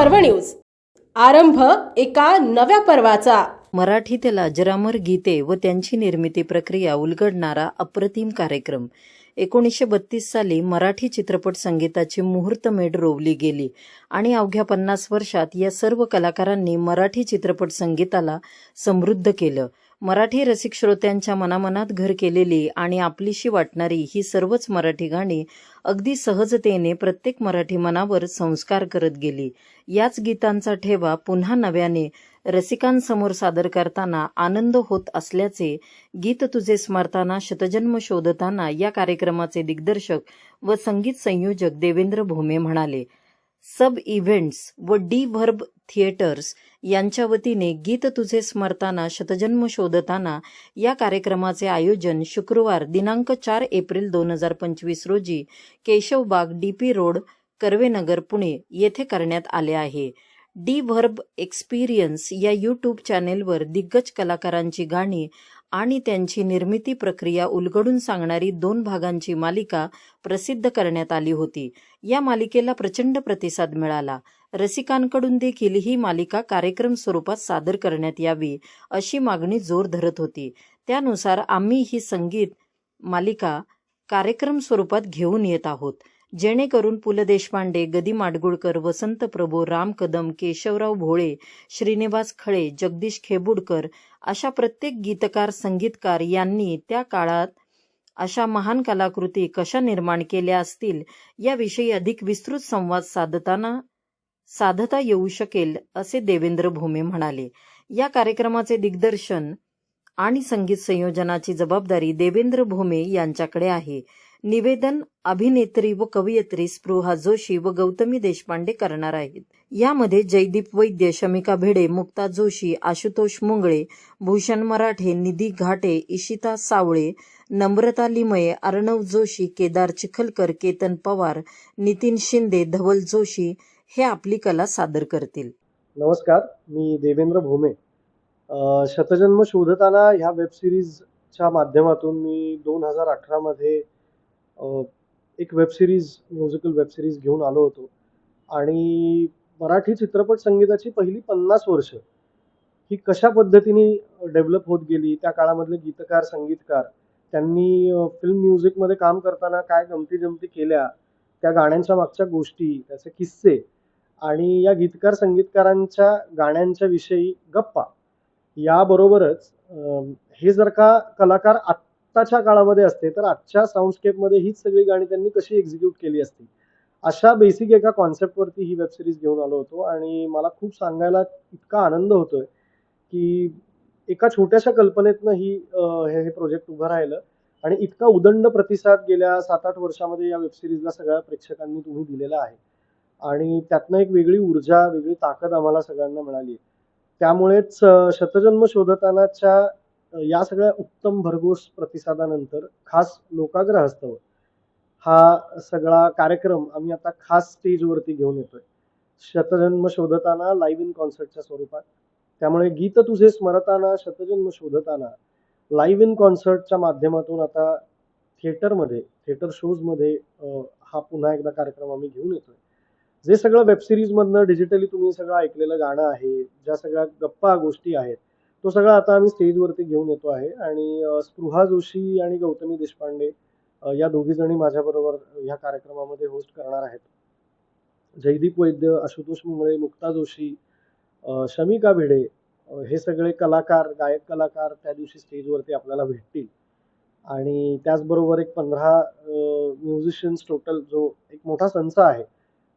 पर्व न्यूज. आरंभ एका नव्या पर्वाचा. मराठीतील अजरामर गीते व त्यांची निर्मिती प्रक्रिया उलगडणारा अप्रतिम कार्यक्रम. एकोणीसशे बत्तीस साली मराठी चित्रपट संगीताची मुहूर्तमेढ रोवली गेली आणि अवघ्या पन्नास वर्षात या सर्व कलाकारांनी मराठी चित्रपट संगीताला समृद्ध केलं. मराठी रसिक श्रोत्यांच्या मनामनात घर केलेली आणि आपलीशी वाटणारी ही सर्वच मराठी गाणी अगदी सहजतेने प्रत्येक मराठी मनावर संस्कार करत गेली. याच गीतांचा ठेवा पुन्हा नव्याने रसिकांसमोर सादर करताना आनंद होत असल्याचे गीत तुझे स्मरताना शतजन्म शोधताना या कार्यक्रमाचे दिग्दर्शक व संगीत संयोजक देवेंद्र भोमे म्हणाले. सब इव्हेंट्स व डी व्हर्ब थिएटर्स यांच्या वतीने गीत तुझे स्मरताना शतजन्म शोधताना या कार्यक्रमाचे आयोजन शुक्रवार दिनांक चार एप्रिल दोन हजार पंचवीस रोजी Keshavbaug D P road Karvenagar Pune येथे करण्यात आले आहे. डी व्हर्ब एक्सपिरियन्स या यूट्यूब चॅनेलवर दिग्गज कलाकारांची गाणी आणि त्यांची निर्मिती प्रक्रिया उलगडून सांगणारी दोन भागांची मालिका प्रसिद्ध करण्यात आली होती. या मालिकेला प्रचंड प्रतिसाद मिळाला. रसिकांकडून देखील ही मालिका कार्यक्रम स्वरूपात सादर करण्यात यावी अशी मागणी जोर धरत होती. त्यानुसार आम्ही ही संगीत मालिका कार्यक्रम स्वरूपात घेऊन येत आहोत. जेणेकरून पु ल देशपांडे गदी माडगुळकर वसंत प्रभू राम कदम केशवराव भोळे श्रीनिवास खळे जगदीश खेबुडकर अशा प्रत्येक गीतकार संगीतकार यांनी त्या काळात अशा महान कलाकृती कशा निर्माण केल्या असतील याविषयी अधिक विस्तृत संवाद साधताना साधता येऊ शकेल असे देवेंद्र भोमे म्हणाले. या कार्यक्रमाचे दिग्दर्शन आणि संगीत संयोजनाची जबाबदारी देवेंद्र भोमे यांच्याकडे आहे. निवेदन अभिनेत्री व कवयित्री स्पृहा जोशी व गौतमी देशपांडे करणार आहेत. यामध्ये जयदीप वैद्य शमिका भिडे मुक्ता जोशी आशुतोष मुंगळे भूषण मराठे निधी घाटे इशिता सावळे नम्रता लिमये अर्णव जोशी केदार चिखलकर केतन पवार नितीन शिंदे धवल जोशी हे आपली कला सादर करतील. नमस्कार मी देवेंद्र भोमे. शतजन्म शोधताना ह्या वेब सिरीजच्या माध्यमातून मी दोन हजार अठरामध्ये एक web series musical web series घेऊन आलो होतो. आणि मराठी चित्रपट संगीताची पहिली पन्नास वर्ष ही कशा पद्धतीने डेव्हलप होत गेली त्या काळामधले गीतकार संगीतकार त्यांनी फिल्म म्युझिकमध्ये काम करताना काय गमती जमती केल्या त्या गाण्यांच्या मागच्या गोष्टी त्याचे किस्से आणि या गीतकार संगीतकारांच्या गाण्यांच्या विषयी गप्पा. याबरोबरच हे जर का कलाकार आत्ताच्या काळामध्ये असते तर आजच्या साऊंडस्केपमध्ये हीच सगळी गाणी त्यांनी कशी एक्झिक्यूट केली असती? अशा बेसिक एका कॉन्सेप्टवरती ही वेबसिरीज घेऊन आलो होतो आणि मला खूप सांगायला इतका आनंद होतोय की एका छोट्याशा कल्पनेतनं ही हे हे प्रोजेक्ट उभं राहिलं आणि इतका उदंड प्रतिसाद गेल्या सात आठ वर्षामध्ये या वेबसिरीजला सगळ्या प्रेक्षकांनी तुम्ही दिलेला आहे. आणि त्यातनं एक वेगळी ऊर्जा वेगळी ताकद आम्हाला सगळ्यांना मिळाली त्यामुळेच शतजन्म शोधतानाच्या या सगळ्या उत्तम भरघोस प्रतिसादानंतर खास लोकाग्रहस्तव हा सगळा कार्यक्रम आम्ही आता खास स्टेजवरती घेऊन येतोय. शतजन्म शोधताना लाईव्ह इन कॉन्सर्टच्या स्वरूपात. त्यामुळे गीत तुझे स्मरताना शतजन्म शोधताना लाईव्ह इन कॉन्सर्टच्या माध्यमातून आता थिएटरमध्ये थिएटर शोजमध्ये हा पुन्हा एकदा कार्यक्रम आम्ही घेऊन येतोय. जे सगळं वेबसिरीजमधनं डिजिटली तुम्ही सगळं ऐकलेलं गाणं आहे ज्या सगळ्या गप्पा गोष्टी आहेत तो सगळा आता आम्ही स्टेजवरती घेऊन येतो आहे. आणि स्पृहा जोशी आणि गौतमी देशपांडे या दोघी जणी माझ्याबरोबर ह्या कार्यक्रमामध्ये होस्ट करणार आहेत. जयदीप वैद्य आशुतोष मुंगळे मुक्ता जोशी शमिका भिडे हे सगळे कलाकार गायक कलाकार त्या दिवशी स्टेजवरती आपल्याला भेटतील. आणि त्याचबरोबर एक पंधरा म्युझिशियन्स टोटल जो एक मोठा संच आहे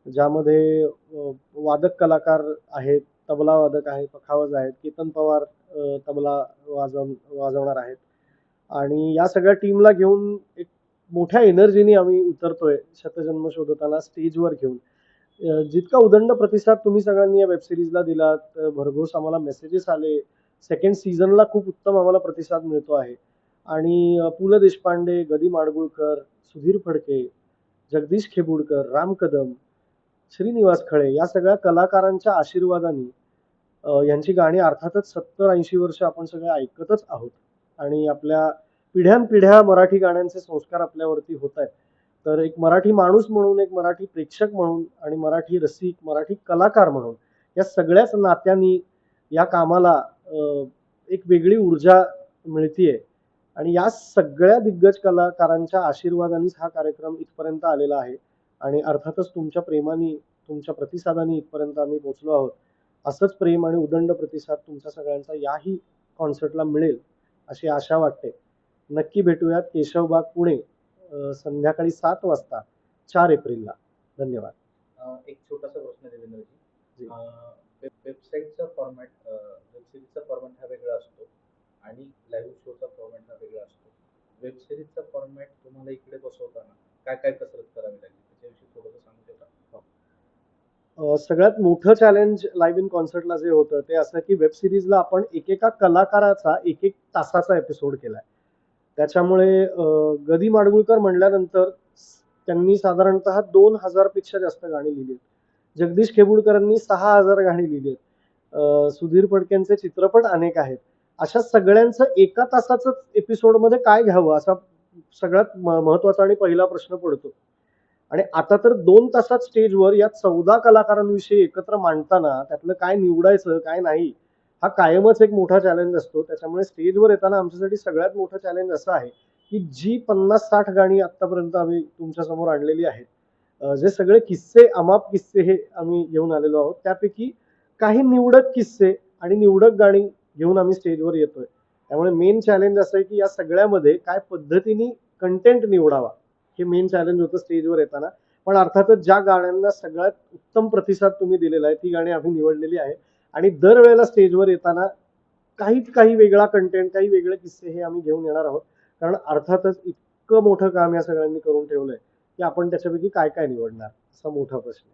ज्यामध्ये वादक कलाकार आहेत तबला वादक आहेत पखावज आहेत केतन पवार तबला वाजव वाजवणार आहेत. आणि या सगळ्या टीमला घेऊन एक मोठ्या एनर्जीने आम्ही उतरतोय शतजन्म शोधताना स्टेजवर घेऊन. जितका उदंड प्रतिसाद तुम्ही सगळ्यांनी या वेबसिरीजला दिलात भरघोस आम्हाला मेसेजेस आले. सेकंड सीझनला खूप उत्तम आम्हाला प्रतिसाद मिळतो आहे. आणि पु ल देशपांडे गदी माडगुळकर सुधीर फडके जगदीश खेबुडकर राम कदम श्रीनिवास खळे या सगळ्या कलाकारांच्या आशीर्वादाने यांची गाणी अर्थातच सत्तर ऐंशी वर्ष आपण सगळे ऐकतच आहोत. आणि आपल्या पिढ्यानपिढ्या मराठी गाण्यांचे संस्कार आपल्यावरती होत आहेत. तर एक मराठी माणूस म्हणून एक मराठी प्रेक्षक म्हणून आणि मराठी रसिक मराठी कलाकार म्हणून या सगळ्याच नात्यांनी या कामाला एक वेगळी ऊर्जा मिळतीये. आणि या सगळ्या दिग्गज कलाकारांच्या आशीर्वादानेच हा कार्यक्रम इथपर्यंत आलेला आहे. आणि अर्थातच तुमच्या प्रेमाने तुमच्या प्रतिसादाने इथपर्यंत आम्ही पोचलो आहोत. असंच प्रेम आणि उदंड प्रतिसाद तुमच्या सगळ्यांचा याही कॉन्सर्टला मिळेल अशी आशा वाटते. नक्की भेटूयात केशवबाग पुणे संध्याकाळी सात वाजता चार एप्रिलला. धन्यवाद. एक छोटासा प्रश्न देवेंद्रजी. वेबसाईटचा फॉर्मॅट वेब सिरीजचा फॉर्मॅट हा वेगळा असतो आणि लाईव्ह शोचा फॉर्मॅट हा वेगळा असतो. वेब सिरीजचा फॉर्मॅट तुम्हाला इकडे बसवताना काय काय कसरत करावी लागली? त्याच्याविषयी थोडंसं सांगू शकाल अ, सगळ्यात मोठं चॅलेंज लाईव्ह इन कॉन्सर्टला जे होतं ते असं की वेब सिरीजला आपण एकेका कलाकाराचा एक एक तासाचा एपिसोड केलाय. त्याच्यामुळे गदी माडगुळकर म्हणल्यानंतर त्यांनी साधारणतः दोन हजारपेक्षा जास्त गाणी लिहिली जगदीश खेबुडकरांनी सहा हजार गाणी लिहिली आहेत. सुधीर फडकेंचे चित्रपट अनेक आहेत. अशा सगळ्यांचं एका तासाच एपिसोडमध्ये काय घ्यावं असा सगळ्यात म- महत्त्वाचा आणि पहिला प्रश्न पडतो. आणि आता तर दोन तासात स्टेजवर या चौदा कलाकारांविषयी एकत्र मांडताना त्यातलं काय निवडायचं काय नाही हा कायमच एक मोठा चॅलेंज असतो. त्याच्यामुळे स्टेजवर येताना आमच्यासाठी सगळ्यात मोठं चॅलेंज असं आहे की जी पन्नास साठ गाणी आतापर्यंत आम्ही तुमच्यासमोर आणलेली आहेत. जे सगळे किस्से अमाप किस्से हे आम्ही घेऊन आलेलो आहोत. त्यापैकी काही निवडक किस्से आणि निवडक गाणी घेऊन आम्ही स्टेजवर येतोय. त्यामुळे मेन चॅलेंज असं आहे की या सगळ्यामध्ये काय पद्धतीने कंटेंट निवडावा. हे मेन चॅलेंज होतं स्टेजवर येताना. पण अर्थातच ज्या गाण्यांना सगळ्यात उत्तम प्रतिसाद तुम्ही दिलेला आहे ती गाणी आम्ही निवडलेली आहे आणि दरवेळेला स्टेजवर येताना काहीच काही वेगळा कंटेंट काही वेगळे किस्से हे आम्ही घेऊन येणार आहोत. कारण अर्थातच इतकं मोठं काम या सगळ्यांनी करून ठेवलंय की आपण त्याच्यापैकी काय काय निवडणार असा मोठा प्रश्न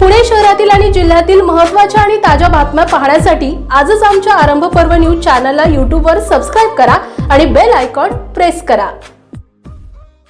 पुणे शहरातील आणि जिल्ह्यातील महत्त्वाच्या आणि ताज्या बातम्या पाहण्यासाठी आजच आमच्या आरंभ पर्व न्यूज चॅनलला यूट्यूबवर सबस्क्राईब करा आणि बेल आयकॉन प्रेस करा.